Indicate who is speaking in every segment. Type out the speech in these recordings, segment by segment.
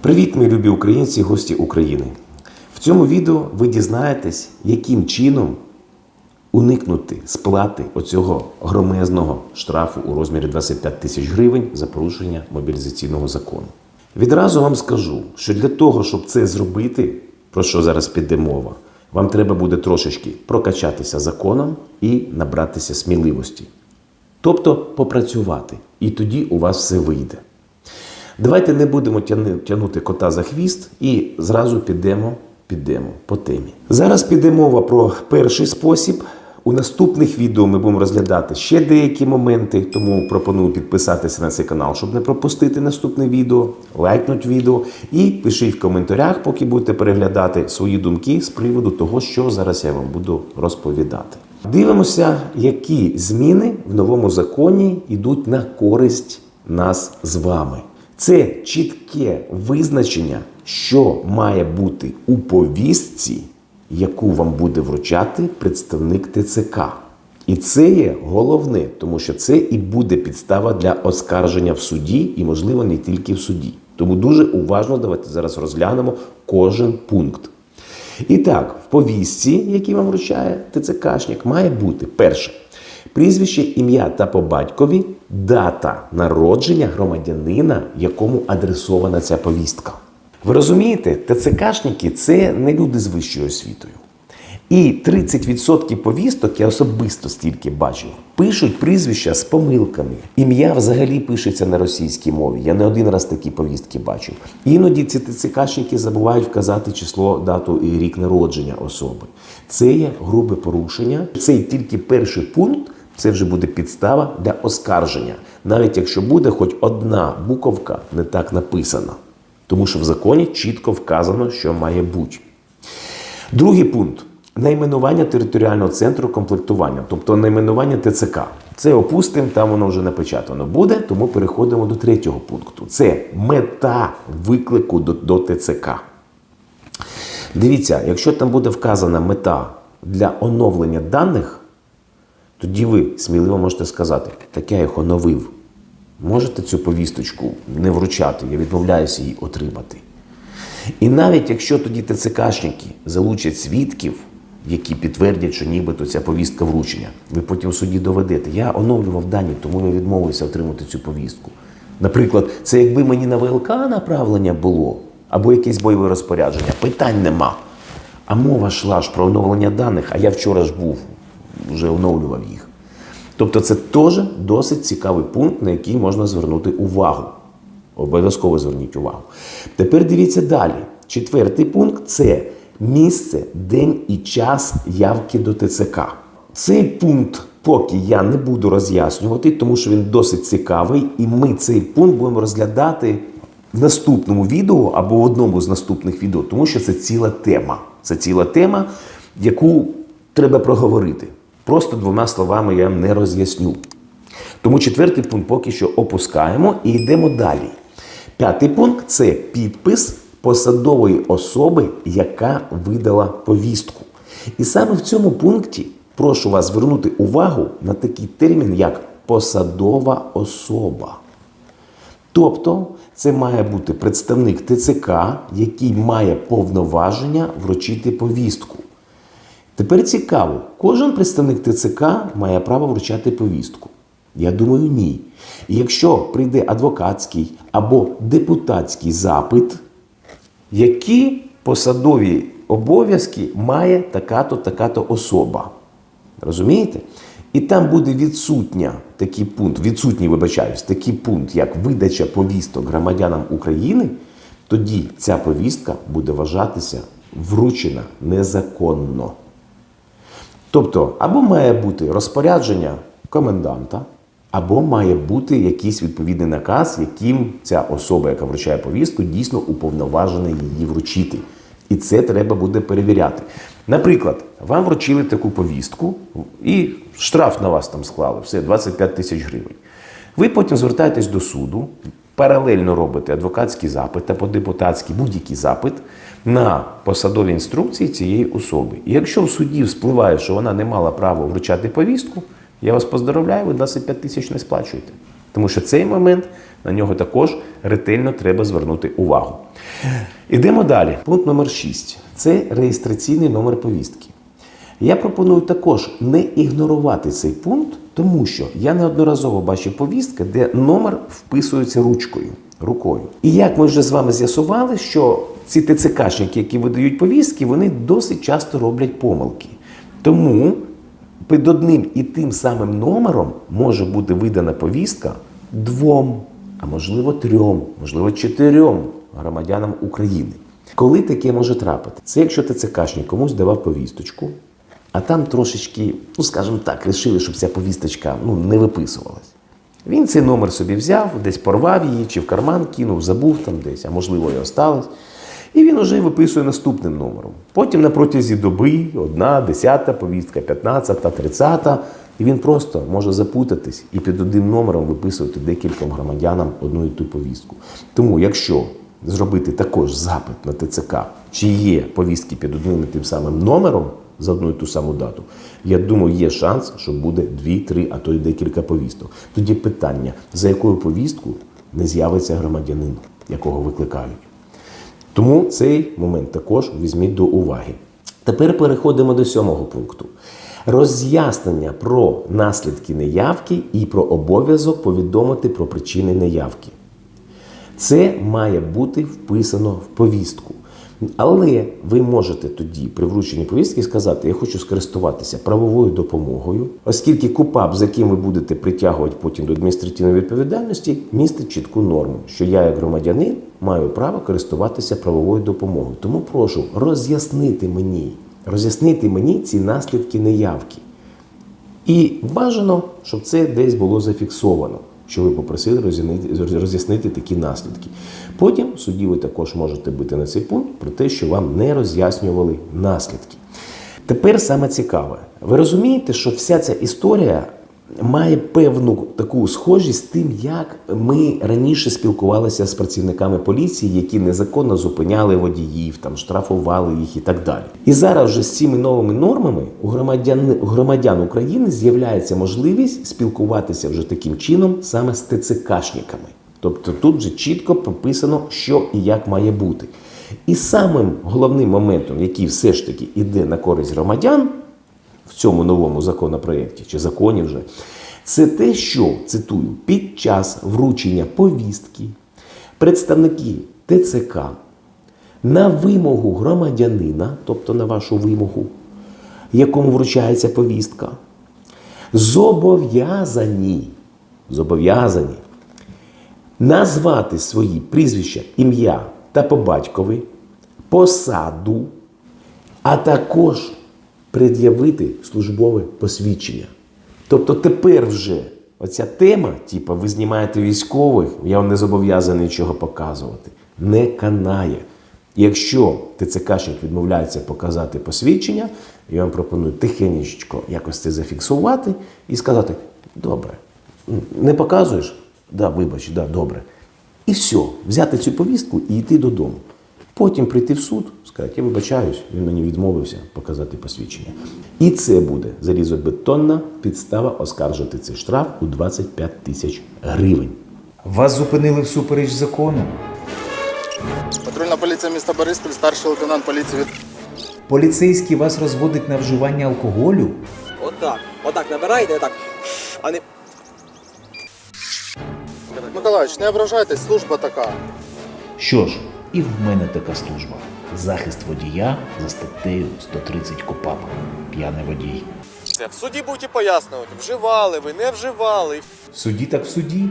Speaker 1: Привіт, мої любі українці, гості України. В цьому відео ви дізнаєтесь, яким чином уникнути сплати оцього громезного штрафу у розмірі 25 тисяч гривень за порушення мобілізаційного закону. Відразу вам скажу, що для того, щоб це зробити, про що зараз піде мова, вам треба буде трошечки прокачатися законом і набратися сміливості. Тобто попрацювати. І тоді у вас все вийде. Давайте не будемо тягнути кота за хвіст і зразу підемо, підемо по темі. Зараз піде мова про перший спосіб. У наступних відео ми будемо розглядати ще деякі моменти, тому пропоную підписатися на цей канал, щоб не пропустити наступне відео, лайкнуть відео і пишіть в коментарях, поки будете переглядати свої думки з приводу того, що зараз я вам буду розповідати. Дивимося, які зміни в новому законі йдуть на користь нас з вами. Це чітке визначення, що має бути у повістці, яку вам буде вручати представник ТЦК. І це є головне, тому що це і буде підстава для оскарження в суді, і, можливо, не тільки в суді. Тому дуже уважно давайте зараз розглянемо кожен пункт. І так, в повістці, який вам вручає ТЦКшник, має бути перше прізвище, ім'я та по батькові, дата народження громадянина, якому адресована ця повістка. Ви розумієте, ТЦКшники це не люди з вищою освітою. І 30% повісток, я особисто стільки бачив, пишуть прізвища з помилками. Ім'я взагалі пишеться на російській мові. Я не один раз такі повістки бачив. Іноді ці ТЦКшники забувають вказати число, дату і рік народження особи. Це є грубе порушення. Це тільки перший пункт. Це вже буде підстава для оскарження, навіть якщо буде хоч одна буковка не так написана, тому що в законі чітко вказано, що має бути. Другий пункт найменування територіального центру комплектування, тобто найменування ТЦК. Це опустимо, там воно вже напечатано буде, тому переходимо до третього пункту. Це мета виклику до, до ТЦК. Дивіться, якщо там буде вказана мета для оновлення даних, тоді ви сміливо можете сказати, так я їх оновив. Можете цю повісточку не вручати, я відмовляюся її отримати. І навіть якщо тоді ТЦКшники залучать свідків, які підтвердять, що нібито ця повістка вручення, ви потім суді доведете. Я оновлював дані, тому я відмовився отримати цю повістку. Наприклад, це якби мені на ВЛК направлення було, або якесь бойове розпорядження, питань нема. А мова йшла ж про оновлення даних, а я вчора ж був, вже оновлював їх. Тобто це теж досить цікавий пункт, на який можна звернути увагу. Обов'язково зверніть увагу. Тепер дивіться далі. Четвертий пункт це місце, день і час явки до ТЦК. Цей пункт поки я не буду роз'яснювати, тому що він досить цікавий, і ми цей пункт будемо розглядати в наступному відео або в одному з наступних відео, тому що це ціла тема. Це ціла тема, яку треба проговорити. Просто двома словами я вам не роз'ясню. Тому четвертий пункт поки що опускаємо і йдемо далі. П'ятий пункт це підпис посадової особи, яка видала повістку. І саме в цьому пункті прошу вас звернути увагу на такий термін, як посадова особа. Тобто це має бути представник ТЦК, який має повноваження вручити повістку. Тепер цікаво, кожен представник ТЦК має право вручати повістку. Я думаю, ні. І якщо прийде адвокатський або депутатський запит, які посадові обов'язки має така-то, така-то особа. Розумієте? І там буде відсутня такий пункт, відсутній, вибачаюсь, такий пункт, як видача повісток громадянам України, тоді ця повістка буде вважатися вручена незаконно. Тобто, або має бути розпорядження коменданта, або має бути якийсь відповідний наказ, яким ця особа, яка вручає повістку, дійсно уповноважена її вручити. І це треба буде перевіряти. Наприклад, вам вручили таку повістку, і штраф на вас там склали, все, 25 тисяч гривень. Ви потім звертаєтесь до суду, паралельно робите адвокатський запит або депутатський будь-який запит на посадові інструкції цієї особи. І якщо в суді вспливає, що вона не мала права вручати повістку, я вас поздоровляю, ви 25 тисяч не сплачуєте. Тому що цей момент на нього також ретельно треба звернути увагу. Ідемо далі. Пункт номер 6. Це реєстраційний номер повістки. Я пропоную також не ігнорувати цей пункт, тому що я неодноразово бачив повістки, де номер вписується ручкою, рукою. І як ми вже з вами з'ясували, що ці ТЦКшники, які видають повістки, вони досить часто роблять помилки. Тому під одним і тим самим номером може бути видана повістка двом, а можливо трьом, можливо чотирьом громадянам України. Коли таке може трапити? Це якщо ТЦКшник комусь давав повісточку, а там трошечки, ну скажімо так, рішили, щоб ця повісточка ну, не виписувалась. Він цей номер собі взяв, десь порвав її, чи в карман кинув, забув там десь, а можливо і осталось. І він уже виписує наступним номером. Потім на протязі доби одна, десята повістка, п'ятнадцята, тридцята. І він просто може запутатись і під одним номером виписувати декільком громадянам одну і ту повістку. Тому, якщо зробити також запит на ТЦК, чи є повістки під одним і тим самим номером за одну і ту саму дату, я думаю, є шанс, що буде дві, три, а то й декілька повісток. Тоді питання, за якою повістку не з'явиться громадянин, якого викликають. Тому цей момент також візьміть до уваги. Тепер переходимо до сьомого пункту. Роз'яснення про наслідки неявки і про обов'язок повідомити про причини неявки. Це має бути вписано в повістку. Але ви можете тоді при врученні повістки сказати, я хочу скористуватися правовою допомогою, оскільки КУПАП, за яким ви будете притягувати потім до адміністративної відповідальності, містить чітку норму, що я, як громадянин, маю право користуватися правовою допомогою. Тому прошу роз'яснити мені, роз'яснити мені ці наслідки неявки. І бажано, щоб це десь було зафіксовано, що ви попросили роз'яснити- роз'яснити такі наслідки. Потім в суді ви також можете бити на цей пункт про те, що вам не роз'яснювали наслідки. Тепер саме цікаве. Ви розумієте, що вся ця історія має певну таку схожість з тим, як ми раніше спілкувалися з працівниками поліції, які незаконно зупиняли водіїв, там штрафували їх і так далі. І зараз вже з цими новими нормами у громадян, у громадян України з'являється можливість спілкуватися вже таким чином саме з ТЦКшниками. Тобто тут вже чітко прописано, що і як має бути. І самим головним моментом, який все ж таки йде на користь громадян в цьому новому законопроєкті чи законі вже, це те, що цитую, під час вручення повістки представники ТЦК на вимогу громадянина, тобто на вашу вимогу, якому вручається повістка, зобов'язані, зобов'язані назвати свої прізвища, ім'я та по батькові, посаду, а також пред'явити службове посвідчення. Тобто тепер вже оця тема, типу, ви знімаєте військових, я вам не зобов'язаний нічого показувати, не канає. Якщо ТЦКшник відмовляється показати посвідчення, я вам пропоную тихенечко якось це зафіксувати і сказати: добре, не показуєш? Да, вибач, да, добре. І все, взяти цю повістку і йти додому. Потім прийти в суд, сказати, я вибачаюсь, він мені відмовився показати посвідчення. І це буде залізобетонна підстава оскаржити цей штраф у 25 тисяч гривень.
Speaker 2: Вас зупинили всупереч закону.
Speaker 3: Патрульна поліція міста Бориспіль, старший лейтенант поліції від
Speaker 2: Поліцейський вас розводить на вживання алкоголю.
Speaker 4: Отак. Отак набираєте, отак. А не.
Speaker 3: Миколаївич, не ображайтесь, служба така.
Speaker 5: Що ж, і в мене така служба. Захист водія за статтею 130 КОПАП. П'яний водій.
Speaker 6: Це в суді будете пояснювати, вживали ви, не вживали.
Speaker 2: В суді так в суді.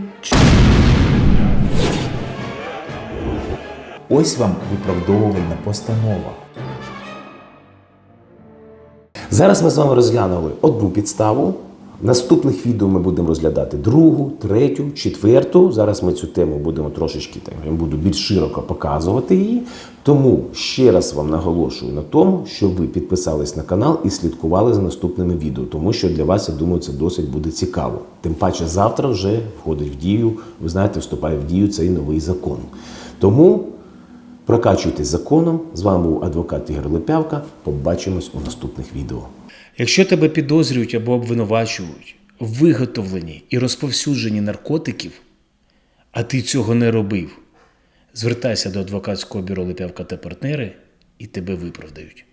Speaker 2: Ось вам виправдовувальна постанова.
Speaker 1: Зараз ми з вами розглянули одну підставу. Наступних відео ми будемо розглядати другу, третю, четверту. Зараз ми цю тему будемо трошечки так, буду більш широко показувати її. Тому ще раз вам наголошую на тому, щоб ви підписались на канал і слідкували за наступними відео, тому що для вас, я думаю, це досить буде цікаво. Тим паче, завтра вже входить в дію, ви знаєте, вступає в дію цей новий закон. Тому прокачуйтесь законом. З вами був адвокат Ігор Лепявка. Побачимось у наступних відео.
Speaker 5: Якщо тебе підозрюють або обвинувачують в виготовленні і розповсюдженні наркотиків, а ти цього не робив,
Speaker 1: Звертайся до адвокатського бюро Лепявка та партнери і тебе виправдають.